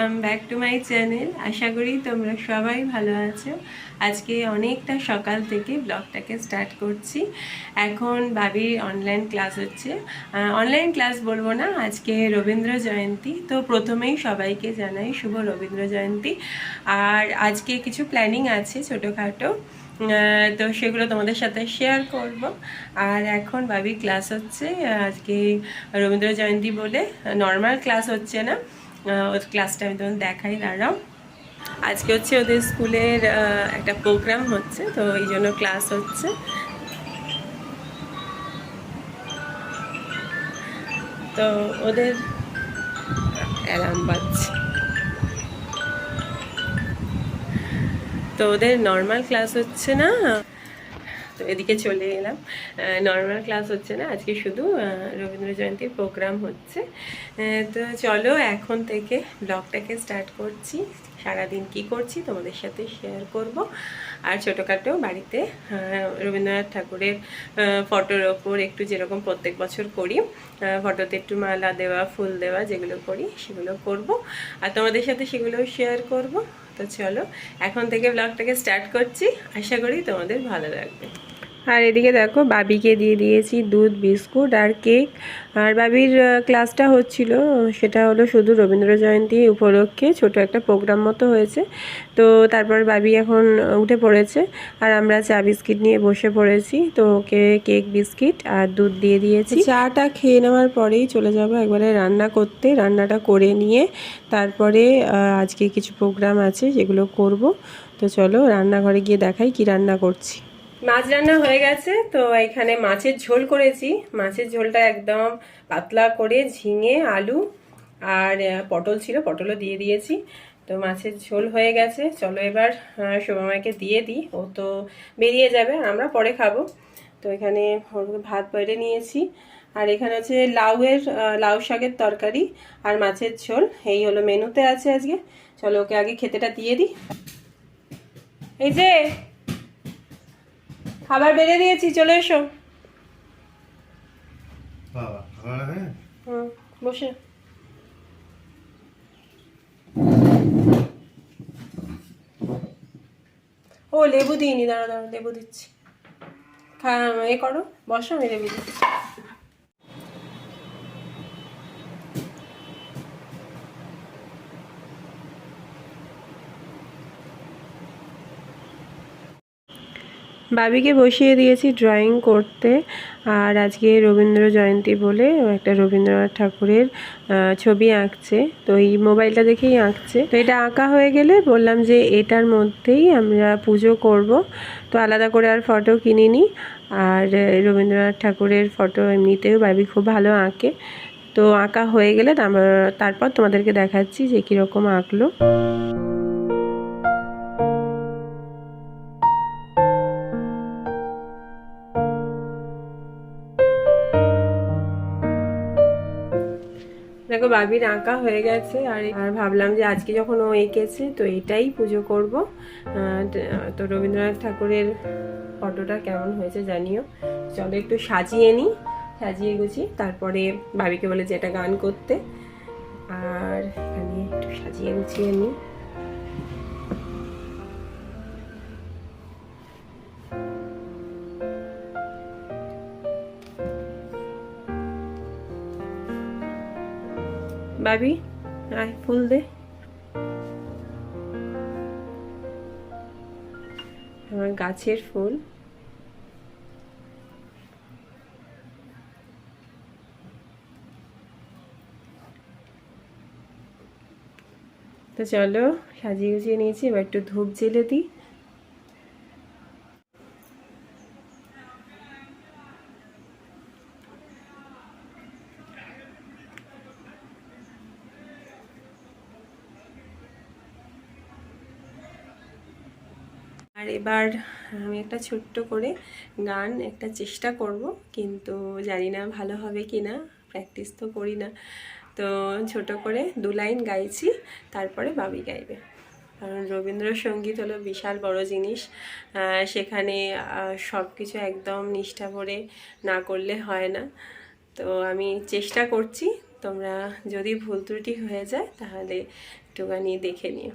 Welcome back to my channel আশা করি তোমরা সবাই ভালো আছো। আজকে অনেকটা সকাল থেকে ব্লগটাকে স্টার্ট করছি। এখন বাবির অনলাইন ক্লাস হচ্ছে। অনলাইন ক্লাস বলব না, আজকে রবীন্দ্র জয়ন্তী। তো প্রথমেই সবাইকে জানাই শুভ রবীন্দ্র জয়ন্তী। আর আজকে কিছু প্ল্যানিং আছে ছোটোখাটো। তো সেগুলো তোমাদের সাথে শেয়ার করব। আর এখন বাবির ক্লাস হচ্ছে, আজকে রবীন্দ্র জয়ন্তী বলে। নর্মাল ক্লাস হচ্ছে না। ওর ক্লাসটা আমি তোমাদের দেখাই, দাঁড়াও। আজকে হচ্ছে ওদের স্কুলের একটা প্রোগ্রাম হচ্ছে, তো এই জন্য ক্লাস হচ্ছে। তো ওদের অ্যালার্ম বাজছে। তো ওদের নর্মাল ক্লাস হচ্ছে না? তো এদিকে চলে এলাম। নর্মাল ক্লাস হচ্ছে না, আজকে শুধু রবীন্দ্র জয়ন্তীর প্রোগ্রাম হচ্ছে। তো চলো এখন থেকে ব্লগটাকে স্টার্ট করছি। সারাদিন কি করছি তোমাদের সাথে শেয়ার করব। আর ছোটোখাটো বাড়িতে রবীন্দ্রনাথ ঠাকুরের ফটোর ওপর একটু যেরকম প্রত্যেক বছর করি ফটোতে একটু মালা দেওয়া, ফুল দেওয়া যেগুলো করি, সেগুলো করব। আর তোমাদের সাথে সেগুলোও শেয়ার করব। তো চলো, এখন থেকে ব্লগটাকে স্টার্ট করছি। আশা করি তোমাদের ভালো লাগবে। আর এদিকে দেখো বাবিকে দিয়ে দিয়েছি দুধ, বিস্কুট আর কেক। আর বাবির ক্লাসটা হচ্ছিল, সেটা হলো শুধু রবীন্দ্র জয়ন্তী উপলক্ষে, ছোট একটা প্রোগ্রাম মতো হয়েছে। তো তারপর বাবি এখন উঠে পড়েছে আর আমরা চা, বিস্কিট নিয়ে বসে পড়েছি। তো ওকে কেক, বিস্কিট আর দুধ দিয়ে দিয়েছি। চাটা খেয়ে নেওয়ার পরেই চলে যাব একবারে রান্না করতে। রান্নাটা করে নিয়ে তারপরে আজকে কিছু প্রোগ্রাম আছে যেগুলো করব। তো চলো রান্নাঘরে গিয়ে দেখাই কি রান্না করছি। মাছ রান্না হয়ে গেছে তো এখানে মাছের ঝোল করেছি। মাছের ঝোলটা একদম পাতলা করে ঝিঙে আলু আর পটল ছিল পটলও দিয়ে দিয়েছি। তো মাছের ঝোল হয়ে গেছে। চলো এবার আহ, শোভামাকে দিয়ে দিই। ও তো বেরিয়ে যাবে আমরা পরে খাব। তো এখানে ভাত বেড়ে নিয়েছি। আর এখানে হচ্ছে লাউয়ের লাউ শাকের তরকারি আর মাছের ঝোল। এই হলো মেনুতে আছে আজকে। চলো ওকে আগে খেতেটা দিয়ে দিই। এই যে খাবার বেড়ে দিয়েছি চলে এসো। বাবা হুম বসে। ও লেবু দিইনি দাঁড়া দাঁড়া লেবু দিচ্ছি। খা এ করো বসো আমি লেবু দিচ্ছি। বাবিকে বসিয়ে দিয়েছি ড্রয়িং করতে। আর আজকে রবীন্দ্র জয়ন্তী বলে একটা রবীন্দ্রনাথ ঠাকুরের ছবি আঁকছে। তো এই মোবাইলটা দেখেই আঁকছে। তো এটা আঁকা হয়ে গেলে বললাম যে এটার মধ্যেই আমরা পুজো করব। তো আলাদা করে আর ফটো কিনিনি। আর রবীন্দ্রনাথ ঠাকুরের ফটো এমনিতেও বাবি খুব ভালো আঁকে। তো আঁকা হয়ে গেলে তারপর- তারপর তোমাদেরকে দেখাচ্ছি যে কীরকম আঁকলো। দেখো বাবির আঁকা হয়ে গেছে আর আর ভাবলাম যে আজকে যখন ও এঁকেছে, তো এটাই পুজো করব। তো রবীন্দ্রনাথ ঠাকুরের ফটোটা কেমন হয়েছে জানিও। চলো একটু সাজিয়ে নিই সাজিয়ে গুছি তারপরে বাবিকে বলে যে এটা গান করতে। আর এখানে একটু সাজিয়ে গুছিয়ে নিই বাবি আয়, ফুল দে। আমার গাছের ফুল। তো চলো সাজিয়ে গুছিয়ে নিয়েছি, এবার একটু ধূপ জেলে দিই। আর এবার আমি একটা ছোট্ট করে গান একটা চেষ্টা করব, কিন্তু জানি না ভালো হবে কি না প্র্যাকটিস তো করি না। তো ছোট করে দু লাইন গাইছি, তারপরে বাবি গাইবে। কারণ রবীন্দ্রসঙ্গীত হলো বিশাল বড় জিনিস সেখানে সব কিছু একদম নিষ্ঠা ভরে না করলে হয় না। তো আমি চেষ্টা করছি, তোমরা যদি ভুল ত্রুটি হয়ে যায় তাহলে একটুখানি দেখে নিও।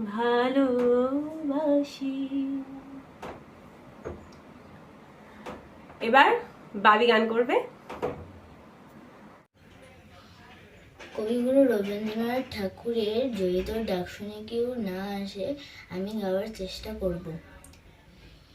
ভালোবাসি। এবার বাবি গান করবে। কবিগুরু রবীন্দ্রনাথ ঠাকুরের জড়িত ডাক শুনে কেউ না আসে, আমি গাওয়ার চেষ্টা করব।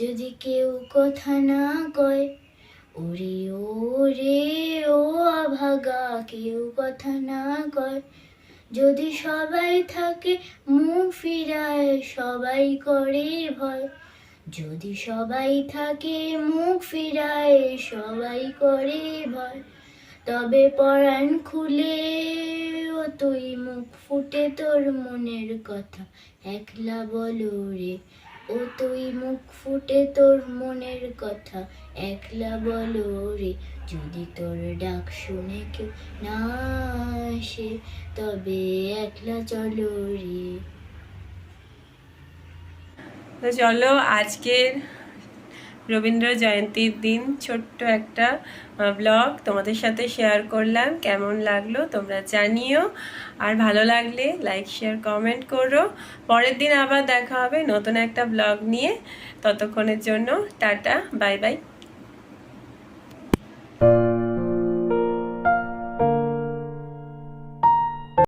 যদি কেউ কথা না কয়, ওরে ও রে ও আভাগা কেউ কথা না কয়। যদি সবাই থাকে, মুখ ফিরায়, সবাই করে ভয়। যদি সবাই থাকে, মুখ ফিরায়, সবাই করে ভয়। তবে পরাণ খুলে, ও তুই মুখ ফুটে তোর মনের কথা। একলা বলো রে ও তুই মুখ ফুটে তোর মনের কথা। একলা বলো রে, যদি তোর ডাক শুনে কেউ না আসে, তবে একলা চলো রে। তো চলো আজকের রবীন্দ্র জয়ন্তীর দিন ছোট্ট একটা ব্লগ তোমাদের সাথে শেয়ার করলাম। কেমন লাগল তোমরা জানিও। আর ভালো লাগলে লাইক শেয়ার কমেন্ট করো। পরের দিন আবার দেখা হবে নতুন একটা ব্লগ নিয়ে। ততক্ষণের জন্য টাটা বাই বাই